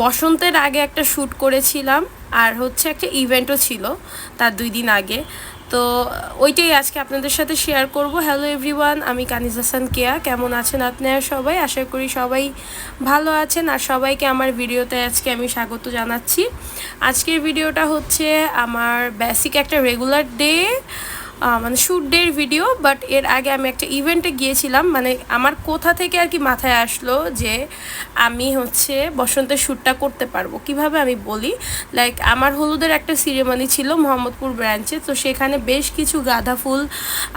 বসন্তের আগে একটা শ্যুট করেছিলাম, আর হচ্ছে একটা ইভেন্টও ছিল তার দুই দিন আগে। তো ওইটাই আজকে আপনাদের সাথে শেয়ার করব। হ্যালো এভরিওয়ান আমি কানিজ হাসান কেয়া। কেমন আছেন আপনারা সবাই? আশা করি সবাই ভালো আছেন, আর সবাইকে আমার ভিডিওতে আজকে আমি স্বাগত জানাচ্ছি। আজকের ভিডিওটা হচ্ছে আমার বেসিক একটা রেগুলার ডে মানে শ্যুট ডের ভিডিও বাট এর আগে আমি একটা ইভেন্টে গিয়েছিলাম মানে আমার কোথা থেকে আর কি মাথায় আসলো যে আমি হচ্ছে বসন্তের শ্যুটটা করতে পারব। কীভাবে আমি বলি? লাইক আমার হলুদের একটা সিরেমনি ছিল মোহাম্মদপুর ব্রাঞ্চে তো সেখানে বেশ কিছু গাঁদা ফুল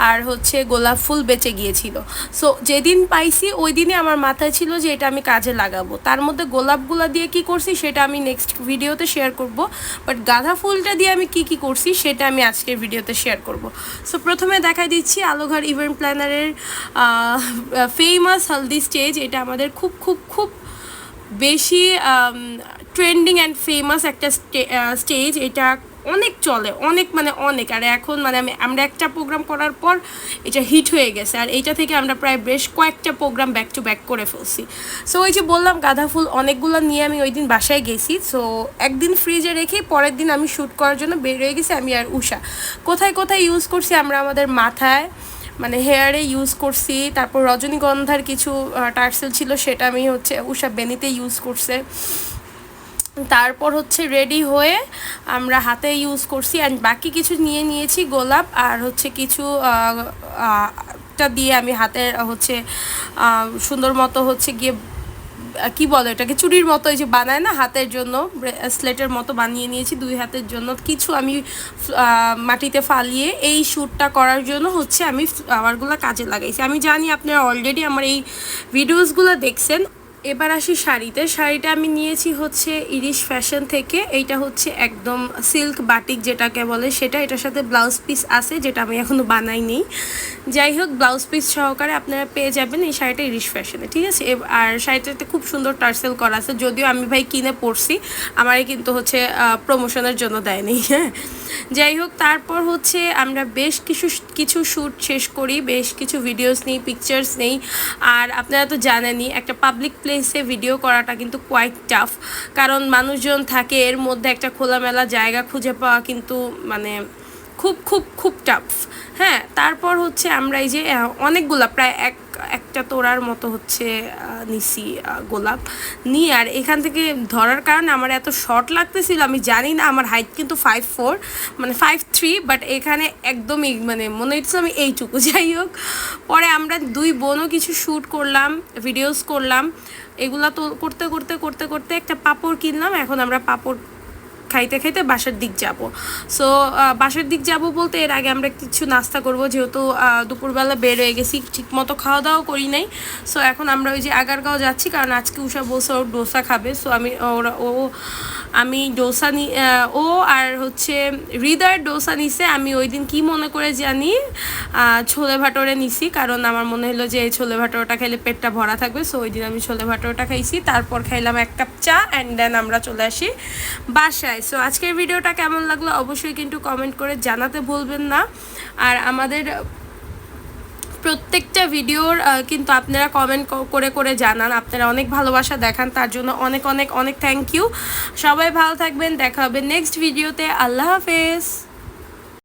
আর হচ্ছে গোলাপ ফুল বেঁচে গিয়েছিল। সো যেদিন পাইছি, ওই দিনে আমার মাথায় ছিল যে এটা আমি কাজে লাগাবো। তার মধ্যে গোলাপগুলা দিয়ে কি করছি, সেটা আমি নেক্সট ভিডিওতে শেয়ার করব বাট গাঁদা ফুলটা দিয়ে আমি কি কি করছি, সেটা আমি আজকের ভিডিওতে শেয়ার করব। সো প্রথমে দেখাই দিচ্ছি আলোঘর ইভেন্ট প্ল্যানারের ফেমাস হলদি স্টেজ এটা আমাদের খুব খুব খুব বেশি ট্রেন্ডিং অ্যান্ড ফেমাস একটা স্টেজ এটা অনেক চলে, অনেক মানে অনেক। আর এখন মানে আমি, আমরা একটা প্রোগ্রাম করার পর এটা হিট হয়ে গেছে। আর এইটা থেকে আমরা প্রায় বেশ কয়েকটা প্রোগ্রাম ব্যাক টু ব্যাক করে ফেলছি। সো ওই যে বললাম, গাঁদা ফুল অনেকগুলো নিয়ে আমি ওই দিন বাসায় গেছি। সো একদিন ফ্রিজে রেখে পরের দিন আমি শ্যুট করার জন্য বের হয়ে গেছি আমি আর উষা। কোথায় কোথায় ইউজ করছি আমরা আমাদের মাথায় মানে হেয়ারে ইউজ করছি, তারপর রজনীগন্ধার কিছু টার্সেল ছিল সেটা আমি হচ্ছে উষা বেনিতে ইউজ করছে। তারপর হচ্ছে রেডি হয়ে আমরা হাতে ইউজ করছি অ্যান্ড বাকি কিছু নিয়ে নিয়েছি গোলাপ আর হচ্ছে কিছু টা দিয়ে আমি হাতের হচ্ছে সুন্দর মতো হচ্ছে গিয়ে কি বলে এটাকে, চুরির মতো এই যে বানায় না, হাতের জন্য স্লেটের মতো বানিয়ে নিয়েছি দুই হাতের জন্য। কিছু আমি মাটিতে ফালিয়ে এই শ্যুটটা করার জন্য হচ্ছে আমি ফ্লাওয়ারগুলো কাজে লাগাইছি। আমি জানি আপনারা অলরেডি আমার এই ভিডিওসগুলো দেখছেন। এবার আসি শাড়িতে। শাড়িটা আমি নিয়েছি হচ্ছে ইরিশ ফ্যাশন থেকে। এইটা হচ্ছে একদম সিল্ক বাটিক যেটাকে বলে সেটা। এটার সাথে ব্লাউজ পিস আছে যেটা আমি এখনও বানাইনি। যাই হোক, ব্লাউজ পিস সহকারে আপনারা পেয়ে যাবেন এই শাড়িটা ইরিশ ফ্যাশনে, ঠিক আছে? আর শাড়িটাতে খুব সুন্দর টার্সেল করা আছে। যদিও আমি ভাই কিনে পড়ছি আমারই কিন্তু হচ্ছে প্রমোশনের জন্য দেয়নি হ্যাঁ? যাই হোক, তারপর হচ্ছে আমরা বেশ কিছু কিছু শ্যুট শেষ করি, বেশ কিছু ভিডিওস নেই পিকচার্স নেই। আর আপনারা তো জানেনই, একটা পাবলিক প্লেসে ভিডিও করাটা কিন্তু কোয়াইট টাফ কারণ মানুষজন থাকে, এর মধ্যে একটা খোলামেলা জায়গা খুঁজে পাওয়া কিন্তু মানে খুব খুব খুব টাফ হ্যাঁ তারপর হচ্ছে আমরা এই যে অনেকগুলা, প্রায় এক একটা তোড়ার মতো হচ্ছে নিছি গোলাপ নিয়ে। আর এখান থেকে ধরার কারণে আমার এত শর্ট লাগতেছিল, আমি জানি না, আমার হাইট কিন্তু ফাইভ ফোর মানে ফাইভ থ্রি বাট এখানে একদমই মানে মনে হচ্ছে আমি এইটুকু। যাই হোক, পরে আমরা দুই বোনও কিছু শ্যুট করলাম ভিডিওস করলাম। এগুলা তো করতে করতে করতে করতে একটা পাপড় কিনলাম, এখন আমরা পাপড় খাইতে খাইতে বাসার দিক যাব। সো বাসার দিক যাব বলতে এর আগে আমরা কিছু নাস্তা করব, যেহেতু দুপুরবেলা বের হয়ে গেছি ঠিক মতো খাওয়া দাওয়া করি নাই। সো এখন আমরা ওই যে আগারগাঁও যাচ্ছি, কারণ আজকে উষা বলছে ওর ডোসা খাবে। সো আমি, ওরা, ও, আমি ডোসা নি ও আর হচ্ছে হৃদয়ের ডোসা নিছে। আমি ওই দিন কী মনে করে জানি ছোলে ভাটোরে নিছি, কারণ আমার মনে হলো যে এই ছোলে ভাটোরটা খেলে পেটটা ভরা থাকবে। সো ওই দিন আমি ছোলে ভাটোরটা খাইছি। তারপর খাইলাম এক কাপ চা অ্যান্ড দেন আমরা চলে আসি বাসায়। সো আজকের ভিডিওটা কেমন লাগল অবশ্যই কিন্তু কমেন্ট করে জানাতে ভুলবেন না। আর আমাদের প্রত্যেকটা ভিডিওর কিন্তু আপনারা কমেন্ট করে করে জানান। আপনারা অনেক ভালোবাসা দেখান, তার জন্য অনেক অনেক অনেক থ্যাংক ইউ সবাই ভালো থাকবেন, দেখা হবে নেক্সট ভিডিওতে আল্লাহ হাফেজ।